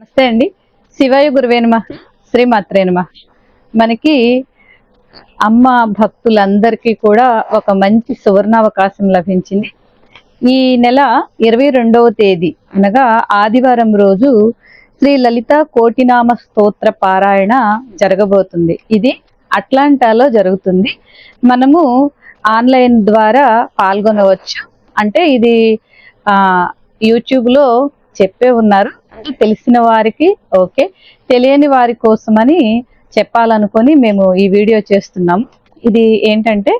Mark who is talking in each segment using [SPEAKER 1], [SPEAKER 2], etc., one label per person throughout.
[SPEAKER 1] నమస్తే అండి. శివాయ గురువే నమ మనకి అమ్మ భక్తులందరికీ కూడా ఒక మంచి సువర్ణావకాశం లభించింది. ఈ నెల ఇరవై రెండవ తేదీ అనగా ఆదివారం రోజు శ్రీ లలిత కోటినామ స్తోత్ర పారాయణ జరగబోతుంది. ఇది అట్లాంటాలో జరుగుతుంది. మనము ఆన్లైన్ ద్వారా పాల్గొనవచ్చు. అంటే ఇది యూట్యూబ్లో చెప్పే ఉన్నారు. అంటే తెలిసిన వారికి ఓకే తెలియని వారి కోసమని చెప్పాలనుకొని మేము ఈ వీడియో చేస్తున్నాం. ఇది ఏంటంటే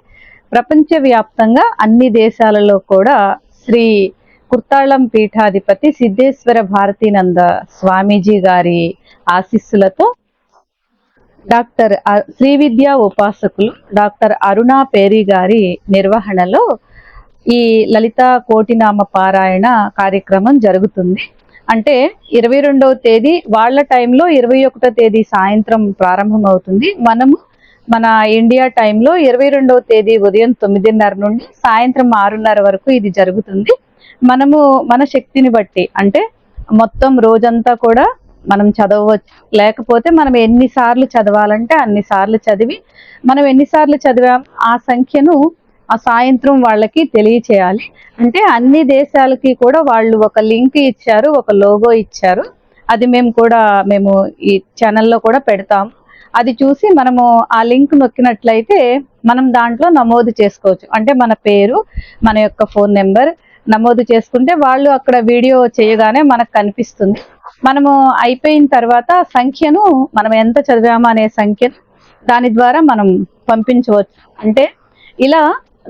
[SPEAKER 1] ప్రపంచవ్యాప్తంగా అన్ని దేశాలలో కూడా శ్రీ కుర్తాళం పీఠాధిపతి సిద్ధేశ్వర భారతీనంద స్వామీజీ గారి ఆశీస్సులతో డాక్టర్ శ్రీ విద్యా ఉపాసకులు డాక్టర్ అరుణా పేరి గారి నిర్వహణలో ఈ లలిత కోటినామ పారాయణ కార్యక్రమం జరుగుతుంది. అంటే ఇరవై రెండవ తేదీ వాళ్ళ టైంలో ఇరవై ఒకటో తేదీ సాయంత్రం ప్రారంభమవుతుంది. మనము మన ఇండియా టైంలో ఇరవై రెండవ తేదీ ఉదయం తొమ్మిదిన్నర నుండి సాయంత్రం ఆరున్నర వరకు ఇది జరుగుతుంది. మనము మన శక్తిని బట్టి అంటే మొత్తం రోజంతా కూడా మనం చదవచ్చు లేకపోతే మనం ఎన్నిసార్లు చదవాలంటే అన్ని సార్లు చదివి మనం ఎన్నిసార్లు చదివాం ఆ సంఖ్యను ఆ సాయంత్రం వాళ్ళకి తెలియచేయాలి. అంటే అన్ని దేశాలకి కూడా వాళ్ళు ఒక లింక్ ఇచ్చారు ఒక లోగో ఇచ్చారు. అది మేము కూడా మేము ఈ ఛానల్లో కూడా పెడతాం అది చూసి మనము ఆ లింక్ నొక్కినట్లయితే మనం దాంట్లో నమోదు చేసుకోవచ్చు. అంటే మన పేరు మన యొక్క ఫోన్ నెంబర్ నమోదు చేసుకుంటే వాళ్ళు అక్కడ వీడియో చేయగానే మనకు కనిపిస్తుంది. మనము అయిపోయిన తర్వాత ఆ సంఖ్యను మనం ఎంత చదివామో అనే సంఖ్యను దాని ద్వారా మనం పంపించవచ్చు. అంటే ఇలా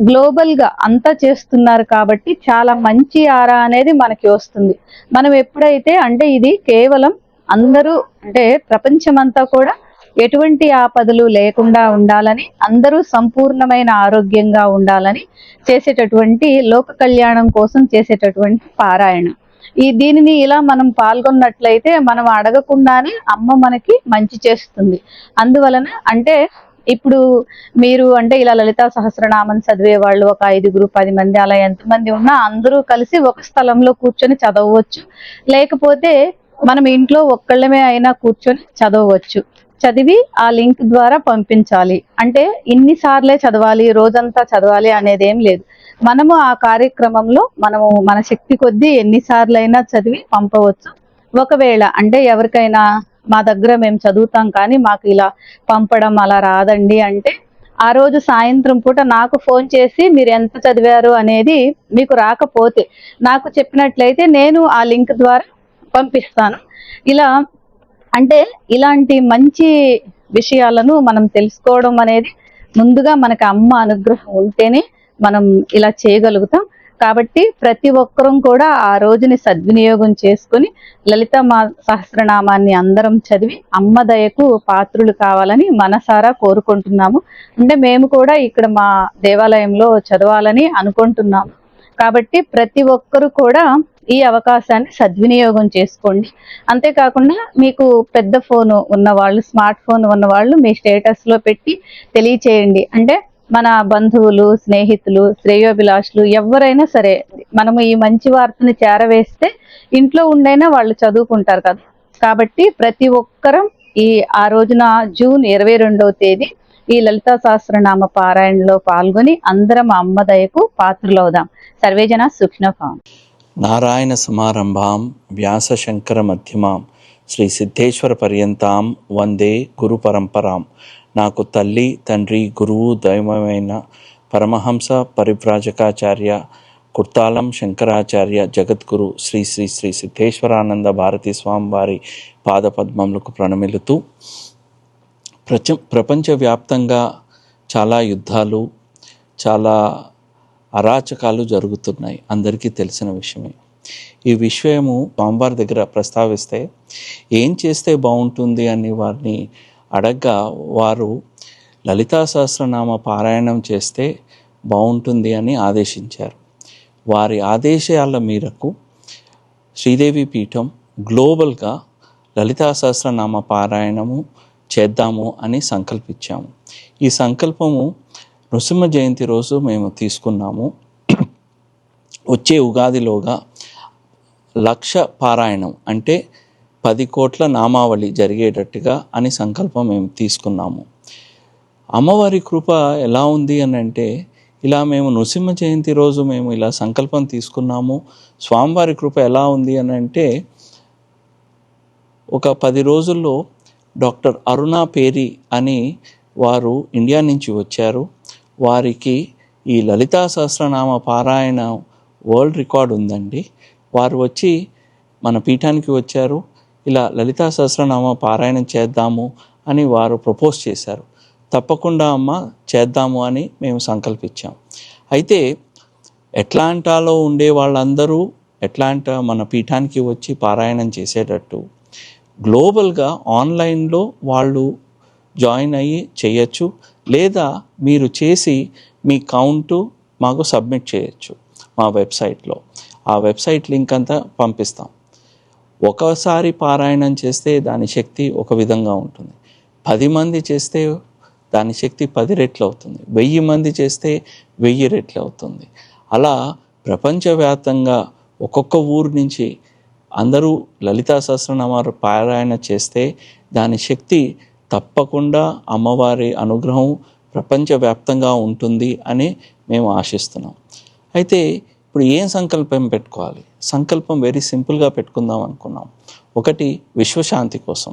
[SPEAKER 1] గ్లోబల్గా అంతా చేస్తున్నారు కాబట్టి చాలా మంచి ఆరా అనేది మనకి వస్తుంది. మనం ఎప్పుడైతే అంటే ఇది కేవలం అందరూ అంటే ప్రపంచమంతా కూడా ఎటువంటి ఆపదలు లేకుండా ఉండాలని అందరూ సంపూర్ణమైన ఆరోగ్యంగా ఉండాలని చేసేటటువంటి లోక కళ్యాణం కోసం చేసేటటువంటి పారాయణ. ఈ దీనిని ఇలా మనం పాల్గొన్నట్లయితే మనం అడగకుండానే అమ్మ మనకి మంచి చేస్తుంది. అందువలన అంటే ఇప్పుడు మీరు అంటే ఇలా లలితా సహస్రనామం చదివే వాళ్ళు ఒక ఐదుగురు పది మంది అలా ఎంతమంది ఉన్నా అందరూ కలిసి ఒక స్థలంలో కూర్చొని చదవచ్చు లేకపోతే మనం ఇంట్లో ఒక్కళ్ళమే అయినా కూర్చొని చదవచ్చు చదివి ఆ లింక్ ద్వారా పంపించాలి. అంటే ఇన్నిసార్లే చదవాలి రోజంతా చదవాలి అనేది ఏం లేదు. మనము ఆ కార్యక్రమంలో మనము మన శక్తి కొద్దీ ఎన్నిసార్లైనా చదివి పంపవచ్చు. ఒకవేళ అంటే ఎవరికైనా మా దగ్గర మేము చదువుతాం కానీ మాకు ఇలా పంపడం అలా రాదండి అంటే ఆ రోజు సాయంత్రం పూట నాకు ఫోన్ చేసి మీరు ఎంత చదివారు అనేది మీకు రాకపోతే నాకు చెప్పినట్లయితే నేను ఆ లింక్ ద్వారా పంపిస్తాను. ఇలా అంటే ఇలాంటి మంచి విషయాలను మనం తెలుసుకోవడం అనేది ముందుగా మనకి అమ్మ అనుగ్రహం ఉంటేనే మనం ఇలా చేయగలుగుతాం. కాబట్టి ప్రతి ఒక్కరూ కూడా ఆ రోజుని సద్వినియోగం చేసుకుని లలిత మా సహస్రనామాన్ని అందరం చదివి అమ్మ దయకు పాత్రులు కావాలని మనసారా కోరుకుంటున్నాము. అంటే మేము కూడా ఇక్కడ మా దేవాలయంలో చదవాలని అనుకుంటున్నాము. కాబట్టి ప్రతి ఒక్కరు కూడా ఈ అవకాశాన్ని సద్వినియోగం చేసుకోండి. అంతేకాకుండా మీకు పెద్ద ఫోన్ ఉన్న వాళ్ళు స్మార్ట్ ఫోన్ ఉన్నవాళ్ళు మీ స్టేటస్లో పెట్టి తెలియచేయండి. అంటే మన బంధువులు స్నేహితులు శ్రేయోభిలాషులు ఎవరైనా సరే మనము ఈ మంచి వార్తని చేరవేస్తే ఇంట్లో ఉండైనా వాళ్ళు చదువుకుంటారు కదా. కాబట్టి ప్రతి ఒక్కరం ఈ ఆ రోజున జూన్ ఇరవై రెండవ తేదీ ఈ లలితా సహస్రనామ పారాయణలో పాల్గొని అందరం అమ్మదయకు అమ్మ పాత్రలవుదాం సర్వేజన సుఖ్నభాం.
[SPEAKER 2] నారాయణ సమారంభాం వ్యాసశంకర మధ్యమాం. శ్రీ సిద్ధేశ్వర పర్యంతాం వందే గురు పరంపరాం. నాకు తల్లి తండ్రి గురువు దైవమైన పరమహంస పరివ్రాజకాచార్య కుర్తాలం శంకరాచార్య జగద్గురు శ్రీ శ్రీ శ్రీ సిద్ధేశ్వరానంద భారతీ స్వామి వారి పాదపద్మములకు ప్రణమిలుతూ ప్రచ ప్రపంచవ్యాప్తంగా చాలా యుద్ధాలు చాలా అరాచకాలు జరుగుతున్నాయి. అందరికీ తెలిసిన విషయమే. ఈ విషయము స్వామివారి దగ్గర ప్రస్తావిస్తే ఏం చేస్తే బాగుంటుంది అని వారిని అడగ్గా వారు లలితా సహస్రనామ పారాయణం చేస్తే బాగుంటుంది అని ఆదేశించారు. వారి ఆదేశాల మేరకు శ్రీదేవి పీఠం గ్లోబల్గా లలితా సహస్రనామ పారాయణము చేద్దాము అని సంకల్పించాము. ఈ సంకల్పము నృసింహ జయంతి రోజు మేము తీసుకున్నాము. వచ్చే ఉగాదిలోగా లక్ష పారాయణం అంటే పది కోట్ల నామావళి జరిగేటట్టుగా అని సంకల్పం మేము తీసుకున్నాము. అమ్మవారి కృప ఎలా ఉంది అని అంటే ఇలా మేము నృసింహ జయంతి రోజు మేము ఇలా సంకల్పం తీసుకున్నాము. స్వామివారి కృప ఎలా ఉంది అని అంటే ఒక పది రోజుల్లో డాక్టర్ అరుణ పేరి అని వారు ఇండియా నుంచి వచ్చారు. వారికి ఈ లలితా సహస్రనామ పారాయణ వరల్డ్ రికార్డ్ ఉందండి. వారు వచ్చి మన పీఠానికి వచ్చారు. ఇలా లలితా సహస్రనామ పారాయణం చేద్దాము అని వారు ప్రపోజ్ చేశారు. తప్పకుండా అమ్మ చేద్దాము అని మేము సంకల్పించాం. అయితే ఎట్లాంటాలో ఉండే వాళ్ళందరూ ఎట్లాంటా మన పీఠానికి వచ్చి పారాయణం చేసేటట్టు గ్లోబల్గా ఆన్లైన్లో వాళ్ళు జాయిన్ అయ్యి చేయొచ్చు లేదా మీరు చేసి మీ కౌంటు మాకు సబ్మిట్ చేయొచ్చు మా వెబ్సైట్లో. ఆ వెబ్సైట్ లింక్ అంతా పంపిస్తాం. ఒకసారి పారాయణం చేస్తే దాని శక్తి ఒక విధంగా ఉంటుంది. పది మంది చేస్తే దాని శక్తి పది రెట్లు అవుతుంది. వెయ్యి మంది చేస్తే వెయ్యి రెట్లు అవుతుంది. అలా ప్రపంచవ్యాప్తంగా ఒక్కొక్క ఊరు నుంచి అందరూ లలితా సహస్రనామాలు పారాయణ చేస్తే దాని శక్తి తప్పకుండా అమ్మవారి అనుగ్రహం ప్రపంచవ్యాప్తంగా ఉంటుంది అని మేము ఆశిస్తున్నాం. అయితే ఇప్పుడు ఏం సంకల్పం పెట్టుకోవాలి? సంకల్పం వెరీ సింపుల్గా పెట్టుకుందాం అనుకున్నాం. ఒకటి విశ్వశాంతి కోసం.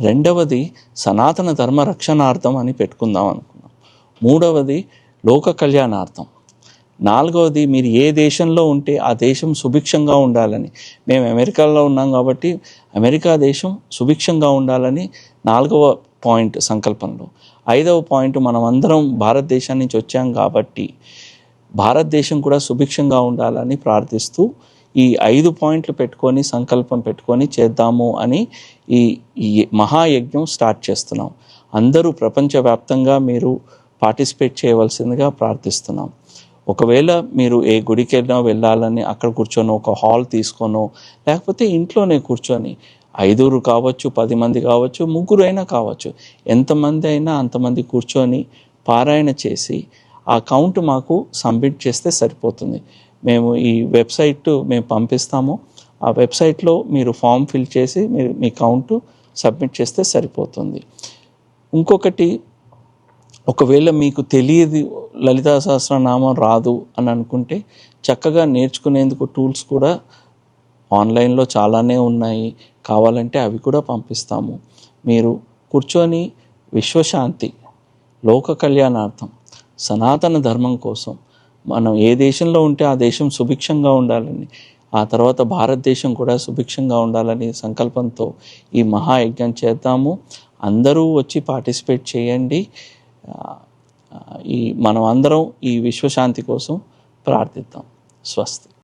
[SPEAKER 2] రెండవది సనాతన ధర్మ రక్షణార్థం అని పెట్టుకుందాం అనుకున్నాం. మూడవది లోక కళ్యాణార్థం. నాలుగవది మీరు ఏ దేశంలో ఉంటే ఆ దేశం సుభిక్షంగా ఉండాలని. మేము అమెరికాలో ఉన్నాం కాబట్టి అమెరికా దేశం సుభిక్షంగా ఉండాలని నాలుగవ పాయింట్ సంకల్పంలో. ఐదవ పాయింట్ మనం అందరం భారతదేశం నుంచి వచ్చాం కాబట్టి భారతదేశం కూడా సుభిక్షంగా ఉండాలని ప్రార్థిస్తూ ఈ ఐదు పాయింట్లు పెట్టుకొని సంకల్పం పెట్టుకొని చేద్దాము అని ఈ మహాయజ్ఞం స్టార్ట్ చేస్తున్నాం. అందరూ ప్రపంచవ్యాప్తంగా మీరు పార్టిసిపేట్ చేయవలసిందిగా ప్రార్థిస్తున్నాం. ఒకవేళ మీరు ఏ గుడికెళ్ళినా వెళ్ళాలని అక్కడ కూర్చొని ఒక హాల్ తీసుకోనో లేకపోతే ఇంట్లోనే కూర్చొని ఐదుగురు కావచ్చు పది మంది కావచ్చు ముగ్గురు అయినా కావచ్చు ఎంతమంది అయినా అంతమంది కూర్చొని పారాయణ చేసి ఆ కౌంట్ మాకు సబ్మిట్ చేస్తే సరిపోతుంది. మేము ఈ వెబ్సైట్ మేము పంపిస్తాము. ఆ వెబ్సైట్లో మీరు ఫామ్ ఫిల్ చేసి మీరు మీ కౌంట్ సబ్మిట్ చేస్తే సరిపోతుంది. ఇంకొకటి ఒకవేళ మీకు తెలియదు లలితా సహస్రనామం రాదు అని అనుకుంటే చక్కగా నేర్చుకునేందుకు టూల్స్ కూడా ఆన్లైన్లో చాలానే ఉన్నాయి. కావాలంటే అవి కూడా పంపిస్తాము. మీరు కూర్చొని విశ్వశాంతి లోక కళ్యాణార్థం సనాతన ధర్మం కోసం మనం ఏ దేశంలో ఉంటే ఆ దేశం సుభిక్షంగా ఉండాలని ఆ తర్వాత భారతదేశం కూడా సుభిక్షంగా ఉండాలని సంకల్పంతో ఈ మహాయజ్ఞం చేద్దాము. అందరూ వచ్చి పార్టిసిపేట్ చేయండి. ఈ మనం అందరం ఈ విశ్వశాంతి కోసం ప్రార్థిద్దాం. స్వస్తి.